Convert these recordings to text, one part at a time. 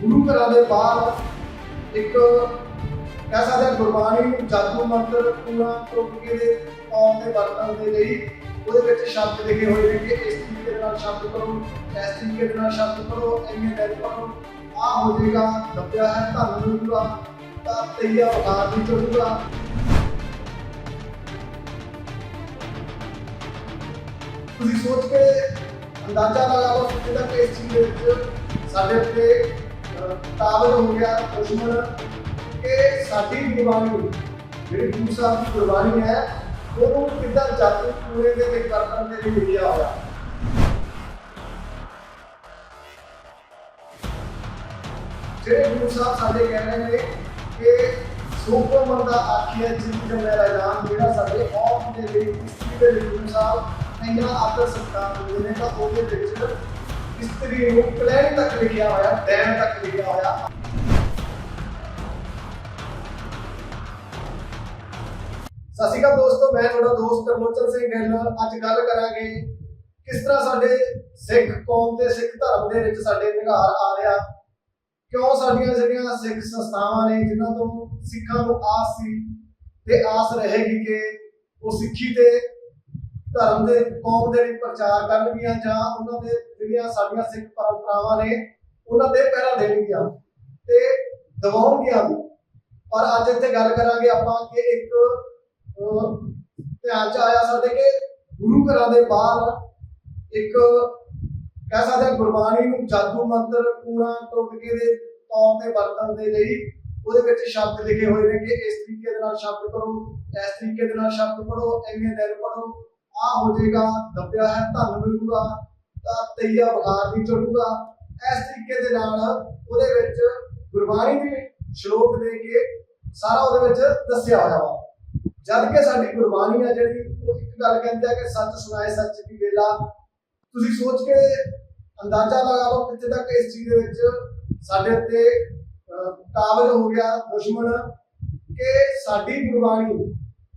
ਗੁਰੂ ਘਰਾਂ ਦੇ ਬਾਹਰ ਇੱਕ ਕਹਿ ਸਕਦੇ ਹਾਂ ਗੁਰਬਾਣੀ ਜਾਦੂ ਮੰਤਰ ਪੂਰਾ ਟੋਟਕੇ ਦੇ ਕੌਮ ਦੇ ਵਰਤਣ ਦੇ ਲਈ ਉਹਦੇ ਵਿੱਚ ਸ਼ਬਦ ਲਿਖੇ ਹੋਏ ਨੇ ਕਿ ਇਸ ਤਰੀਕੇ ਦੇ ਨਾਲ ਸ਼ਬਦ ਕਰੋ ਇਸ ਤਰੀਕੇ ਦੇ ਨਾਲ ਸ਼ਬਦ ਕਰੋ ਇੰਨੇ ਦਿਨ ਪੜੋ ਆ ਹੋ ਜਾਏਗਾ ਦੱਬਿਆ ਹੈ ਧਨ ਮਿਲੂਗਾ ਤਾਂ ਤਈਆ ਬੁਖਾਰ ਵੀ ਚੜੂਗਾ ਤੁਸੀਂ ਸੋਚ ਕੇ ਅੰਦਾਜ਼ਾ ਲਗਾ ਲਓ ਕਿ ਜਿਹੜਾ ਚੀਜ਼ ਦੇ ਵਿੱਚ ਸਾਡੇ ਉੱਤੇ ਅਹ, ਹੋ ਗਿਆ ਦੁਸ਼ਮਣ। ਕਿ ਸਾਡੀ ਗੁਰਬਾਣੀ ਜਿਹੜੀ ਗੁਰੂ ਸਾਹਿਬ ਦੀ ਗੁਰਬਾਣੀ ਹੈ ਉਹਨੂੰ ਕਿੱਦਾਂ ਜਾਦੂ ਪੂਰੇ ਦੇ ਵਿੱਚ ਵਰਤਣ ਦੇ ਲਈ ਲਿਖਿਆ ਹੋਇਆ। ਜਿਹੜੇ ਗੁਰੂ ਸਾਹਿਬ ਸਾਡੇ ਕਹਿ ਰਹੇ ਨੇ ਕਿ ਸੋਪੋ ਮੰਦਾ ਆਖਿਆ ਜਿੰਦ ਮੇਰਾ ਨਾਮ ਜਿਹੜਾ ਸਾਡੇ ਕੌਮ ਦੇ ਲਈ ਇਸਤਰੀ ਦੇ ਲਈ ਗੁਰੂ ਸਾਹਿਬ ਇੰਨਾ ਆਦਰ ਸਤਿਕਾਰ ਦਿੰਦੇ ਨੇ ਤਾਂ ਉਹਦੇ ਵਿੱਚ ਇਸਤਰੀ ਨੂੰ ਕਲੈਣ ਤੱਕ ਲਿਖਿਆ ਹੋਇਆ ਡੈਣ ਤੱਕ ਲਿਖਿਆ ਹੋਇਆ। ਸਤਿ ਸ਼੍ਰੀ ਅਕਾਲ ਦੋਸਤੋ, ਮੈਂ ਤੁਹਾਡਾ ਦੋਸਤ ਕਰਮੋਚਨ ਸਿੰਘ ਗਿੱਲ। ਅੱਜ ਗੱਲ ਕਰਾਂਗੇ ਕਿਸ ਤਰ੍ਹਾਂ ਸਾਡੇ ਸਿੱਖ ਕੌਮ ਤੇ ਸਿੱਖ ਧਰਮ ਦੇ ਵਿੱਚ ਸਾਡੇ ਨਿਗਾਰ ਆ ਰਿਹਾ। ਕਿਉਂ ਸਾਡੀਆਂ ਜਿਹੜੀਆਂ ਸਿੱਖ ਸੰਸਥਾਵਾਂ ਨੇ, ਜਿਨ੍ਹਾਂ ਤੋਂ ਸਿੱਖਾਂ ਨੂੰ ਆਸ ਸੀ ਤੇ ਆਸ ਰਹੇਗੀ ਕਿ ਉਹ ਸਿੱਖੀ ਤੇ ਧਰਮ ਦੇ, ਕੌਮ ਦੇ ਲਈ ਪ੍ਰਚਾਰ ਕਰਨਗੀਆਂ ਜਾਂ ਉਹਨਾਂ ਦੇ ਜਿਹੜੀਆਂ ਸਾਡੀਆਂ ਸਿੱਖ ਪਰੰਪਰਾਵਾਂ ਨੇ, ਉਹਨਾਂ ਦੇ ਪਹਿਰਾ ਦੇਣਗੀਆਂ ਤੇ ਦਬਾਉਣਗੀਆਂ ਵੀ। ਪਰ ਅੱਜ ਇੱਥੇ ਗੱਲ ਕਰਾਂਗੇ ਆਪਾਂ ਕਿ ਇੱਕ ਧਿਆਨ ਚ ਆਇਆ ਸਾਡੇ ਕਿ ਗੁਰੂ ਘਰਾਂ ਦੇ ਬਾਹਰ ਇੱਕ ਕਹਿ ਸਕਦੇ ਹਾਂ ਗੁਰਬਾਣੀ ਨੂੰ ਜਾਦੂ ਮੰਤਰ ਪੂਰਾ ਟੋਟਕੇ ਦੇ ਤੌਰ ਤੇ ਵਰਤਣ ਦੇ ਲਈ ਉਹਦੇ ਵਿੱਚ ਸ਼ਬਦ ਲਿਖੇ ਹੋਏ ਨੇ ਕਿ ਇਸ ਤਰੀਕੇ ਦੇ ਨਾਲ ਸ਼ਬਦ ਕਰੋ ਇਸ ਤਰੀਕੇ ਦੇ ਨਾਲ ਸ਼ਬਦ ਪੜੋ ਇੰਨੇ ਦਿਨ ਪੜੋ ਆ ਹੋ ਜਾਏਗਾ ਦੱਬਿਆ ਹੈ ਧਨ ਮਿਲੂਗਾ ਤਾਂ ਤਈਆ ਬੁਖਾਰ ਵੀ ਚੜੂਗਾ। ਇਸ ਤਰੀਕੇ ਦੇ ਨਾਲ ਉਹਦੇ ਵਿੱਚ ਗੁਰਬਾਣੀ ਦੇ ਸ਼ਲੋਕ ਦੇ ਕੇ ਸਾਰਾ ਉਹਦੇ ਵਿੱਚ ਦੱਸਿਆ ਹੋਇਆ ਵਾ। ਜਦ ਕਿ ਸਾਡੀ ਗੁਰਬਾਣੀ ਆ ਜਿਹੜੀ ਉਹ ਇੱਕ ਗੱਲ ਕਹਿੰਦੀ ਆ ਕਿ ਸੱਚ ਸੁਣਾਏ ਸੱਚ ਦੀ ਵੇਲਾ। ਤੁਸੀਂ ਸੋਚ ਕੇ ਅੰਦਾਜ਼ਾ ਲਗਾ ਲਓ ਕਿੱਥੇ ਤੱਕ ਇਸ ਚੀਜ਼ ਦੇ ਵਿੱਚ ਸਾਡੇ ਉੱਤੇ ਅਹ, ਕਾਬਲ ਹੋ ਗਿਆ ਦੁਸ਼ਮਣ ਕਿ ਸਾਡੀ ਗੁਰਬਾਣੀ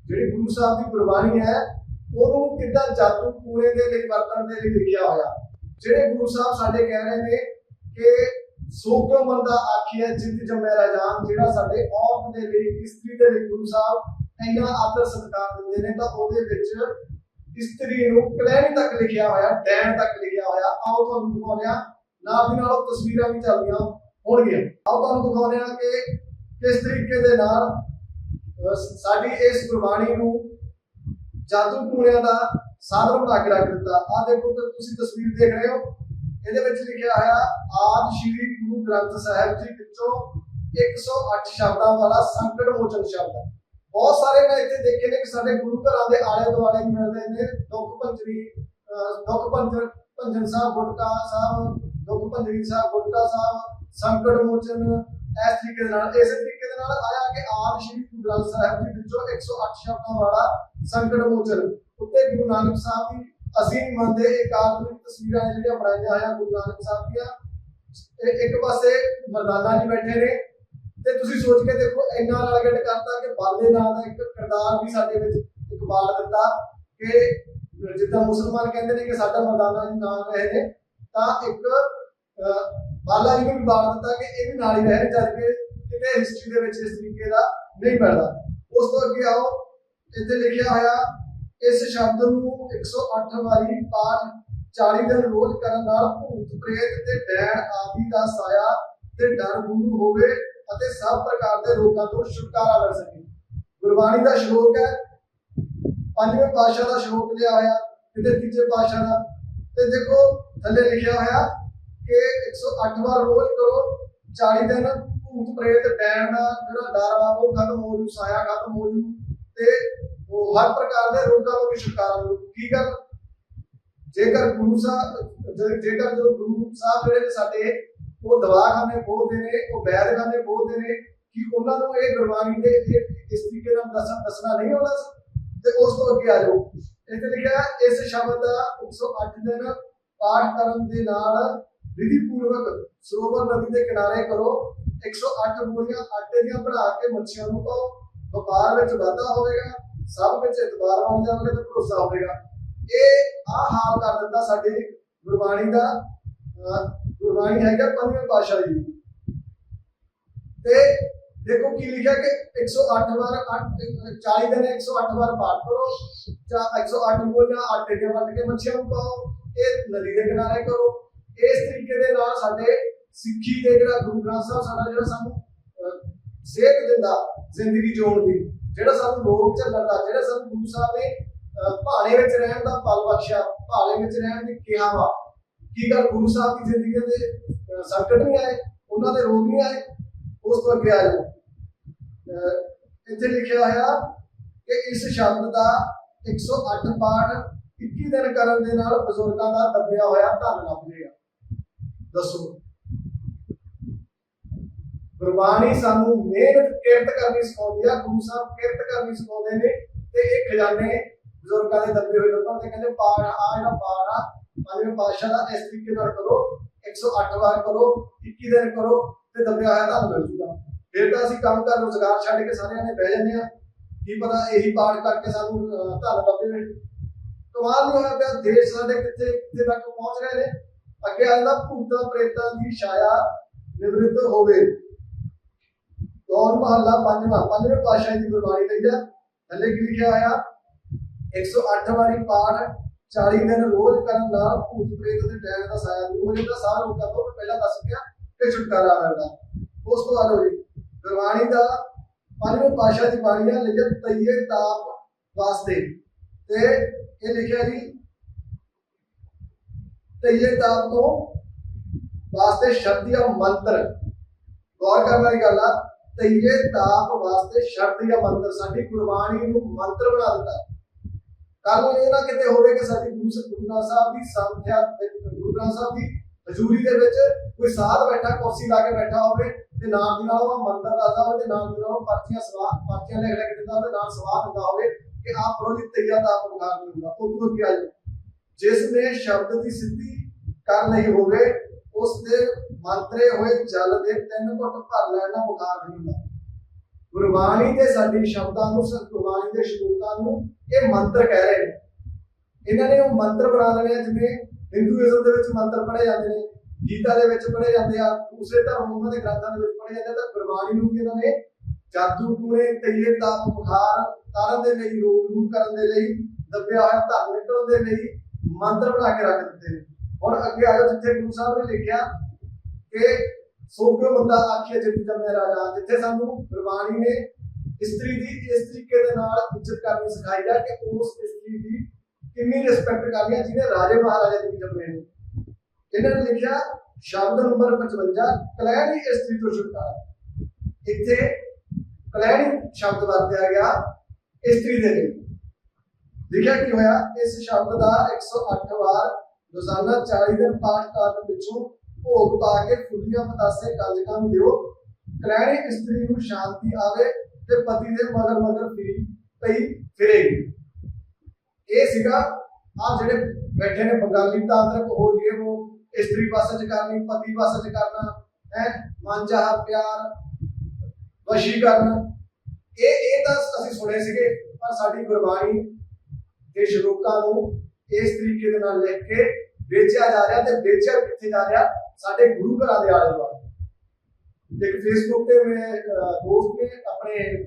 ਜਿਹੜੀ ਗੁਰੂ ਸਾਹਿਬ ਦੀ ਗੁਰਬਾਣੀ ਹੈ ਉਹਨੂੰ ਕਿੱਦਾਂ ਜਾਦੂ ਪੂਰੇ ਦੇ ਲਈ ਵਰਤਣ ਦੇ ਲਈ ਲਿਖਿਆ ਹੋਇਆ। ਜਿਹੜੇ ਗੁਰੂ ਸਾਹਿਬ ਸਾਡੇ ਕਹਿ ਰਹੇ ਨੇ ਕਿ ਸੋ ਮੰਦਾ ਆਖੀਐ ਜਿੰਦ ਜੰਮੈ ਰਾਜਾਨ ਜਿਹੜਾ ਸਾਡੇ ਔਰਤ ਦੇ ਲਈ, ਇਸਤਰੀ ਦੇ ਲਈ ਗੁਰੂ ਸਾਹਿਬ ਇੰਨਾ ਆਦਰ ਸਤਿਕਾਰ ਦਿੰਦੇ ਨੇ, ਤਾਂ ਉਹਦੇ ਵਿੱਚ ਇਸਤਰੀ ਨੂੰ ਕਲੈਣ ਤੱਕ ਲਿਖਿਆ ਹੋਇਆ, ਡੈਣ ਤੱਕ ਲਿਖਿਆ ਹੋਇਆ। ਆਓ ਤੁਹਾਨੂੰ ਦਿਖਾਉਂਦੇ ਹਾਂ। ਨਾਲ ਦੀ ਨਾਲ ਉਹ ਤਸਵੀਰਾਂ ਵੀ ਚੱਲਦੀਆਂ ਹੋਣਗੀਆਂ। ਆਓ ਤੁਹਾਨੂੰ ਦਿਖਾਉਂਦੇ ਹਾਂ ਕਿ ਕਿਸ ਤਰੀਕੇ ਦੇ ਨਾਲ ਸਾਡੀ ਇਸ ਗੁਰਬਾਣੀ ਨੂੰ ਜਾਦੂ ਟੂਣਿਆਂ ਦਾ ਸਾਧਨ ਬਣਾ ਕੇ ਰੱਖ ਦਿੱਤਾ। ਆਹ ਦੇਖੋ ਤੁਸੀਂ ਤਸਵੀਰ ਦੇਖ ਰਹੇ ਹੋ। ਇਹਦੇ ਵਿੱਚ ਲਿਖਿਆ ਹੋਇਆ, ਆਦ ਸ਼੍ਰੀ ਗੁਰੂ ਗ੍ਰੰਥ ਸਾਹਿਬ ਜੀ ਵਿੱਚੋਂ 108 ਸ਼ਬਦਾਂ ਵਾਲਾ ਸੰਕਟ ਮੋਚਨ ਸ਼ਬਦ ਬਹੁਤ ਸਾਰੇ ਮੈਂ ਇੱਥੇ ਦੇਖੇ ਨੇ ਕਿ ਸਾਡੇ ਗੁਰੂ ਘਰਾਂ ਦੇ ਆਲੇ ਦੁਆਲੇ ਮਿਲਦੇ ਨੇ। ਦੁੱਖ ਭੰਜਰੀ ਦੁੱਖ ਭੰਜਨ ਭੰਜਨ ਸਾਹਿਬ, ਗੁਟਕਾ ਸਾਹਿਬ, ਦੁੱਖ ਭੰਜਰੀ ਸਾਹਿਬ, ਗੁਟਕਾ ਸਾਹਿਬ, ਸੰਕਟ ਮੋਚਨ ਇਸ ਤਰੀਕੇ ਦੇ ਨਾਲ, ਇਸੇ ਤਰੀਕੇ ਦੇ ਨਾਲ ਆਇਆ ਕਿ ਆਪ ਸ਼੍ਰੀ ਗੁਰੂ ਗ੍ਰੰਥ ਸਾਹਿਬ ਜੀ ਵਿੱਚੋਂ 108 ਸ਼ਬਦਾਂ ਵਾਲਾ ਸੰਕਟ ਮੋਚਨ। ਉੱਤੇ ਗੁਰੂ ਨਾਨਕ ਸਾਹਿਬ ਦੀ ਅਸੀਂ ਮੰਨਦੇ ਇਹ ਕਾਲਪਨਿਕ ਤਸਵੀਰਾਂ ਨੇ ਜਿਹੜੀਆਂ ਬਣਾਈਆਂ ਹੋਈਆਂ ਗੁਰੂ ਨਾਨਕ ਸਾਹਿਬ ਦੀਆਂ। ਇੱਕ ਪਾਸੇ ਮਰਦਾਨਾ ਜੀ ਬੈਠੇ ਨੇ। ਤੇ ਤੁਸੀਂ ਸੋਚ ਕੇ ਦੇਖੋ, ਇੰਨਾ ਨਾਲ ਕਰਤਾ ਕਿ ਬਾਲੇ ਨਾਂ ਦਾ ਇੱਕ ਕਿਰਦਾਰ ਵੀ ਸਾਡੇ ਵਿੱਚ ਇੱਕ ਦਿੱਤਾ ਕਿ ਜਿੱਦਾਂ ਮੁਸਲਮਾਨ ਕਹਿੰਦੇ ਨੇ ਕਿ ਸਾਡਾ ਮਰਦਾਨਾ ਜੀ ਨਾਲ ਰਹੇ ਨੇ, ਤਾਂ ਇੱਕ ਬਾਲਾ ਜੀ ਨੂੰ ਵੀ ਬਾਲ ਦਿੱਤਾ ਕਿ ਇਹ ਵੀ ਨਾਲ ਹੀ ਰਹੇ ਜਦ ਕਿ ਕਿਤੇ ਹਿਸਟਰੀ ਦੇ ਵਿੱਚ ਇਸ ਤਰੀਕੇ ਦਾ ਨਹੀਂ ਮਿਲਦਾ ਉਸ ਤੋਂ ਅੱਗੇ ਆਓ ਇੱਥੇ ਲਿਖਿਆ ਹੋਇਆ, ਇਸ ਸ਼ਬਦ ਨੂੰ 108 ਵਾਰੀ ਪਾਠ 40 ਦਿਨ ਰੋਜ਼ ਕਰਨ ਨਾਲ ਭੂਤ ਪ੍ਰੇਤ ਤੇ ਡੈਣ ਆਦਿ ਦਾ ਸਾਇਆ ਤੇ ਡਰ ਦੂਰ ਹੋਵੇ ਅਤੇ ਸਭ ਪ੍ਰਕਾਰ ਦੇ ਰੋਗਾਂ ਤੋਂ ਛੁਟਕਾਰਾ ਮਿਲ ਸਕੇ। ਗੁਰਬਾਣੀ ਦਾ ਸ਼ਲੋਕ ਹੈ। ਪੰਜਵੇਂ ਪਾਤਸ਼ਾਹ ਦਾ ਸ਼ਲੋਕ ਲਿਆ ਹੋਇਆ ਕਿਤੇ ਤੀਜੇ ਪਾਤਸ਼ਾਹ ਦਾ। ਤੇ ਦੇਖੋ, ਥੱਲੇ ਲਿਖਿਆ ਹੋਇਆ ਕਿ 108 ਵਾਰ ਰੋਜ਼ ਕਰੋ 40 ਦਿਨ ਭੂਤ ਪ੍ਰੇਤ ਡੈਣ ਦਾ ਜਿਹੜਾ ਡਰ ਆ ਉਹ ਖਤਮ ਹੋ ਜੂ, ਸਾਇਆ ਖਤਮ ਹੋ ਜੂ। ਤੇ ਉਹ ਹਰ ਪ੍ਰਕਾਰ ਦੇ ਰੋਗਾਂ ਤੋਂ ਵੀ ਛੁਟਕਾਰਾ ਮਿਲੂ। ਕੀ ਗੱਲ? ਜੇਕਰ ਗੁਰੂ ਸਾਹਿਬ, ਜੇਕਰ ਜੋ ਗੁਰੂ ਸਾਹਿਬ ਜਿਹੜੇ ਸਾਡੇ, ਉਹ ਦਵਾਖਾਨੇ ਖੋਲਦੇ ਨੇ, ਉਹ ਵੈਦਖਾਨੇ ਖੋਲਦੇ ਨੇ, ਕਿ ਉਹਨਾਂ ਨੂੰ ਇਹ ਗੁਰਬਾਣੀ ਦੇ ਇਸ ਤਰੀਕੇ ਨਾਲ ਦੱਸਣਾ ਦੱਸਣਾ ਨਹੀਂ ਆਉਂਦਾ ਸੀ? ਤੇ ਉਸ ਤੋਂ ਅੱਗੇ ਆ ਜਾਓ। ਇੱਥੇ ਲਿਖਿਆ ਇਸ ਸ਼ਬਦ ਦਾ 108 ਦਿਨ ਪਾਠ ਕਰਨ ਦੇ ਨਾਲ ਵਿਧੀ ਪੂਰਵਕ ਸਰੋਵਰ ਨਦੀ ਦੇ ਕਿਨਾਰੇ ਕਰੋ। 108 ਬੋਰੀਆਂ ਆਟੇ ਦੀਆਂ ਬਣਾ ਕੇ ਮੱਛੀਆਂ ਨੂੰ ਪਾਓ। ਵਪਾਰ ਵਿੱਚ ਵਾਧਾ ਹੋਵੇਗਾ, ਸਭ ਵਿੱਚ ਇਤਬਾਰ ਬਣ ਜਾਵੇਗਾ ਤੇ ਭਰੋਸਾ ਹੋਵੇਗਾ। ਇਹ ਆ ਹਾਲ ਕਰ ਦਿੰਦਾ ਸਾਡੇ ਗੁਰਬਾਣੀ ਦਾ, ਅਹ ਗੁਰਬਾਣੀ ਹੈਗਾ ਪੰਜਵੇਂ ਪਾਤਸ਼ਾਹ ਜੀ ਤੇ ਦੇਖੋ ਕੀ ਲਿਖਿਆ ਕਿ 108 ਵਾਰ 8 40 ਦਿਨ 108 ਵਾਰ ਪਾਠ ਕਰੋ, ਜਾਂ 108 ਗੋਲੀਆਂ ਆਟੇ ਦੀਆਂ ਵੱਟ ਕੇ ਮੱਛੀਆਂ ਨੂੰ ਪਾਓ, ਇਹ ਨਦੀ ਦੇ ਕਿਨਾਰੇ ਕਰੋ। ਇਸ ਤਰੀਕੇ ਦੇ ਨਾਲ ਸਾਡੇ ਸਿੱਖੀ ਦੇ ਜਿਹੜਾ ਗੁਰੂ ਗ੍ਰੰਥ ਸਾਹਿਬ, ਸਾਡਾ ਜਿਹੜਾ ਸਾਨੂੰ ਅਹ, ਦਿੰਦਾ ਜ਼ਿੰਦਗੀ ਜਿਉਣ ਦੀ। ਜਿਹੜਾ ਸਾਨੂੰ ਲੋਕ ਚੱਲਣ ਦਾ ਜਿਹੜਾ ਸਾਨੂੰ ਗੁਰੂ ਸਾਹਿਬ ਨੇ ਭਾਣੇ ਵਿੱਚ ਰਹਿਣ ਦਾ ਪਲ ਬਖਸ਼ਿਆ ਭਾਣੇ ਵਿੱਚ ਰਹਿਣ ਦੀ ਕਿਹਾ ਵਾ। ਕੀ ਗੱਲ ਗੁਰੂ ਸਾਹਿਬ ਦੀ ਜ਼ਿੰਦਗੀ ਦੇ ਸੰਕਟ ਨਹੀਂ ਆਏ? ਉਹਨਾਂ ਦੇ ਰੋਗ ਨਹੀਂ ਆਏ? ਉਸ ਤੋਂ ਅੱਗੇ ਆ ਜਾਓ। ਅਹ, ਇੱਥੇ ਲਿਖਿਆ ਹੋਇਆ ਕਿ ਇਸ ਸ਼ਬਦ ਦਾ 108 ਪਾਠ 21 ਦਿਨ ਕਰਨ ਦੇ ਨਾਲ ਬਜ਼ੁਰਗਾਂ ਦਾ ਦੱਬਿਆ ਹੋਇਆ ਧਨ ਲੱਭ ਜਾਏਗਾ ਦੱਸੋ। ਗੁਰਬਾਣੀ ਸਾਨੂੰ ਮਿਹਨਤ ਕਿਰਤ ਕਰਨੀ ਸਿਖਾਉਂਦੀ ਆ ਗੁਰੂ ਸਾਹਿਬ ਕਿਰਤ ਕਰਨੀ ਸਿਖਾਉਂਦੇ ਨੇ ਤੇ ਇਹ ਖਜ਼ਾਨੇ ਬਜ਼ੁਰਗਾਂ ਦੇ ਦੱਬੇ ਹੋਏ ਲੋਕਾਂ ਤੇ ਕਹਿੰਦੇ ਪਾਠ ਆ ਜਿਹੜਾ ਪਾਠ ਆ ਪੰਜਵੇਂ ਪਾਤਸ਼ਾਹ ਦਾ ਇਸ ਤਰੀਕੇ ਨਾਲ ਕਰੋ 108 ਵਾਰ ਕਰੋ 21 ਦਿਨ ਕਰੋ ਤੇ ਦੱਬਿਆ ਹੋਇਆ ਤੁਹਾਨੂੰ ਮਿਲ ਜੂਗਾ। ਫਿਰ ਤਾਂ ਅਸੀਂ ਕੰਮ ਕਰ ਰੋਜ਼ਗਾਰ ਛੱਡ ਕੇ ਸਾਰਿਆਂ ਨੇ ਬਹਿ ਜਾਂਦੇ ਆ। ਕੀ ਪਤਾ ਇਹੀ ਪਾਠ ਕਰਕੇ ਸਾਨੂੰ ਅਹ, ਧਨ ਲੱਭੇ ਵੇ ਕਮਾਲ ਨਹੀਂ ਹੋਇਆ ਪਿਆ ਦੇਸ਼ ਸਾਡੇ ਕਿੱਥੇ ਕਿੱਥੇ ਤੱਕ ਪਹੁੰਚ ਰਹੇ ਨੇ। ਅੱਗੇ ਆਂਦਾ ਭੂਤਾਂ ਪ੍ਰੇਤਾਂ ਦੀ ਛਾਇਆ ਨਿਵ੍ਰਿਤ ਹੋਵੇ। ਕੌਣ ਮਹੱਲਾ ਪੰਜਵਾਂ, ਪੰਜਵੇਂ ਪਾਤਸ਼ਾਹ ਦੀ ਗੁਰਬਾਣੀ ਲਈ ਆ ਥੱਲੇ ਕੀ ਲਿਖਿਆ ਹੋਇਆ? 108 ਵਾਰੀ ਪਾਠ 40 ਦਿਨ ਰੋਜ਼ ਕਰਨ ਨਾਲ ਭੂਤ ਪ੍ਰੇਤ ਦੇ ਡੈਣ ਦਾ ਸਾਇਆ ਦੂਰ ਹੋ ਜਾਂਦਾ ਸਾਹ ਲੋਕਾਂ ਤੋਂ ਪਹਿਲਾਂ ਦੱਸ ਗਿਆ ਕਿ ਛੁਟਕਾਰਾ ਮਿਲਦਾ। ਉਸ ਤੋਂ ਬਾਅਦ ਹੋਈ ਗੁਰਬਾਣੀ ਦਾ ਪੰਜਵੇਂ ਪਾਤਸ਼ਾਹ ਦੀ ਬਾਣੀ ਆ ਲਿਖਤ ਤਈਏ ਤਾਪ ਵਾਸਤੇ। ਤੇ ਇਹ ਲਿਖਿਆ ਜੀ, ਤਈਏ ਤਾਪ ਤੋਂ ਵਾਸਤੇ ਸ਼ਬਦ ਜਾਂ ਮੰਤਰ। ਗੌਰ ਕਰਨ ਵਾਲੀ ਗੱਲ ਆ ਤਈਏ ਤਾਪ ਵਾਸਤੇ ਸ਼ਬਦ ਜਾਂ ਮੰਤਰ, ਸਾਡੀ ਗੁਰਬਾਣੀ ਨੂੰ ਮੰਤਰ ਬਣਾ ਦਿੱਤਾ। ਕੱਲ ਨੂੰ ਇਹ ਨਾ ਕਿਤੇ ਹੋਵੇ ਕਿ ਸਾਡੀ ਗੁਰੂ ਗੁਰੂ ਸਾਹਿਬ ਦੀ ਸੰਥਿਆ, ਗੁਰੂ ਗ੍ਰੰਥ ਸਾਹਿਬ ਦੀ ਹਜ਼ੂਰੀ ਦੇ ਵਿੱਚ ਕੋਈ ਸਾਧ ਬੈਠਾ, ਕੁਰਸੀ ਲਾ ਕੇ ਬੈਠਾ ਹੋਵੇ, ਤੇ ਨਾਲ ਦੀ ਨਾਲ ਉਹ ਮੰਤਰ ਦੱਸਦਾ ਹੋਵੇ, ਤੇ ਨਾਲ ਦੀ ਨਾਲ ਉਹ ਪਰਚੀਆਂ ਸਵਾਲ ਪਰਚੀਆਂ ਲਿਖ ਲਿਖ ਦਿੰਦਾ ਹੋਵੇ, ਨਾਲ ਸਵਾਲ ਦਿੰਦਾ ਹੋਵੇ ਕਿ ਆਪ ਪੜੋ ਤਈਆ ਦਾ ਆਪ ਬੁਖਾਰ ਨਹੀਂ ਹੁੰਦਾ। ਉਹ ਤੋਂ ਕੀ ਆ ਜਿਸ ਨੇ ਸ਼ਬਦ ਦੀ ਸਿੱਧੀ ਕਰ ਲਈ ਹੋਵੇ ਉਸ ਦੇ ਮੰਤਰੇ ਹੋਏ ਜਲ ਦੇ ਤਿੰਨ ਘੁੱਟ ਭਰ ਲੈਣ ਬੁਖਾਰ ਨਹੀਂ ਹੁੰਦਾ। ਗੁਰਬਾਣੀ ਦੇ ਸਾਡੀ ਸ਼ਬਦਾਂ ਨੂੰ ਗੁਰਬਾਣੀ ਦੇ ਸ਼ਲੋਕਾਂ ਨੂੰ ਇਹ ਮੰਤਰ ਕਹਿ ਰਹੇ ਨੇ। ਇਹਨਾਂ ਨੇ ਉਹ ਮੰਤਰ ਬਣਾ ਲਏ ਆ ਜਿਵੇਂ ਹਿੰਦੂਇਜ਼ਮ ਦੇ ਵਿੱਚ ਮੰਤਰ ਪੜ੍ਹੇ ਜਾਂਦੇ ਨੇ, ਗੀਤਾ ਦੇ ਵਿੱਚ ਪੜ੍ਹੇ ਜਾਂਦੇ ਆ, ਦੂਸਰੇ ਧਰਮ ਉਹਨਾਂ ਦੇ ਗ੍ਰੰਥਾਂ ਦੇ ਵਿੱਚ ਪੜ੍ਹੇ ਜਾਂਦੇ ਤਾਂ ਗੁਰਬਾਣੀ ਨੂੰ ਵੀ ਇਹਨਾਂ ਨੇ ਜਾਦੂ ਟੂਣੇ ਤਈਏ ਤਾਪ ਬੁਖਾਰ ਤਾਰਨ ਦੇ ਲਈ ਰੋਗ ਦੂਰ ਕਰਨ ਦੇ ਲਈ, ਦੱਬਿਆ ਹੋਇਆ ਧਨ ਨਿਕਲਣ ਦੇ ਲਈ ਮੰਤਰ ਬਣਾ ਕੇ ਰੱਖ ਦਿੱਤੇ ਨੇ। ਹੁਣ ਅੱਗੇ ਆਇਓ ਜਿੱਥੇ ਗੁਰੂ ਸਾਹਿਬ ਨੇ ਲਿਖਿਆ ਕਿ ਸੋਭਿਓ ਬੰਦਾ ਆਖਿਆ ਜਿਤ ਜੰਮੇ ਰਾਜਾ? ਜਿੱਥੇ ਸਾਨੂੰ ਗੁਰਬਾਣੀ ਨੇ ਇਸਤਰੀ ਦੀ ਇਸ ਤਰੀਕੇ ਦੇ ਨਾਲ ਇੱਜ਼ਤ ਕਰਨੀ ਸਿਖਾਈ ਹੈ ਕਿ ਉਸ ਇਸਤਰੀ ਦੀ ਕਿੰਨੀ ਰਿਸਪੈਕਟ ਕਰਨੀ ਹੈ ਜਿਹਨੇ ਰਾਜੇ ਮਹਾਰਾਜੇ ਦੀ ਜੰਮੇ ਨੇ। ਇਹਨਾਂ ਨੇ ਲਿਖਿਆ, ਸ਼ਬਦ ਨੰਬਰ 55 ਕਲੈਣੀ ਇਸਤਰੀ ਤੋਂ ਛੁਟਕਾਰਾ। ਇੱਥੇ ਕਲੈਣੀ ਸ਼ਬਦ ਵਰਤਿਆ ਗਿਆ ਇਸਤਰੀ ਦੇ ਲਈ। ਲਿਖਿਆ ਕੀ ਹੋਇਆ? ਇਸ ਸ਼ਬਦ ਦਾ 108 ਵਾਰ ਰੋਜ਼ਾਨਾ 40 ਦਿਨ ਪਾਠ ਕਰਨ ਪਿੱਛੋਂ ਭੋਗ ਪਾ ਕੇ ਫੁੱਲੀਆਂ ਪਤਾਸੇ ਕੰਜਕਾਂ ਨੂੰ ਦਿਓ। ਕਲੈਣੀ ਇਸਤਰੀ ਨੂੰ ਸ਼ਾਂਤੀ ਆਵੇ ਤੇ ਪਤੀ ਦੇ ਮਗਰ ਮਗਰ ਫਿਰੀ ਪਈ ਫਿਰੇਗੀ। ਇਹ ਸੀਗਾ ਆ ਜਿਹੜੇ ਬੈਠੇ ਨੇ ਬੰਗਾਲੀ ਤਾਂਤਰਿਕ ਹੋ ਜੀਏ ਉਹ ਇਸਤਰੀ ਪਾਸੇ ਚ ਕਰਨੀ, ਪਤੀ ਪਾਸੇ ਚ ਕਰਨਾ, ਹੈ, ਮਨ ਚਾਹ, ਪਿਆਰ ਵਸ਼ੀਕਰਨ ਇਹ ਇਹ ਤਾਂ ਅਸੀਂ ਸੁਣੇ ਸੀਗੇ, ਪਰ ਸਾਡੀ ਗੁਰਬਾਣੀ ਦੇ ਸ਼ਲੋਕਾਂ ਨੂੰ ਇਸ ਤਰੀਕੇ ਦੇ ਨਾਲ ਲਿਖ ਕੇ ਵੇਚਿਆ ਜਾ ਰਿਹਾ ਤੇ ਵੇਚਿਆ ਕਿੱਥੇ ਜਾ ਰਿਹਾ? ਸਾਡੇ ਗੁਰੂ ਘਰਾਂ ਦੇ ਆਲੇ ਦੁਆਲੇ ਇੱਕ ਫੇਸਬੁੱਕ ਤੇ ਮੇਰੇ ਦੋਸਤ ਨੇ ਆਪਣੇ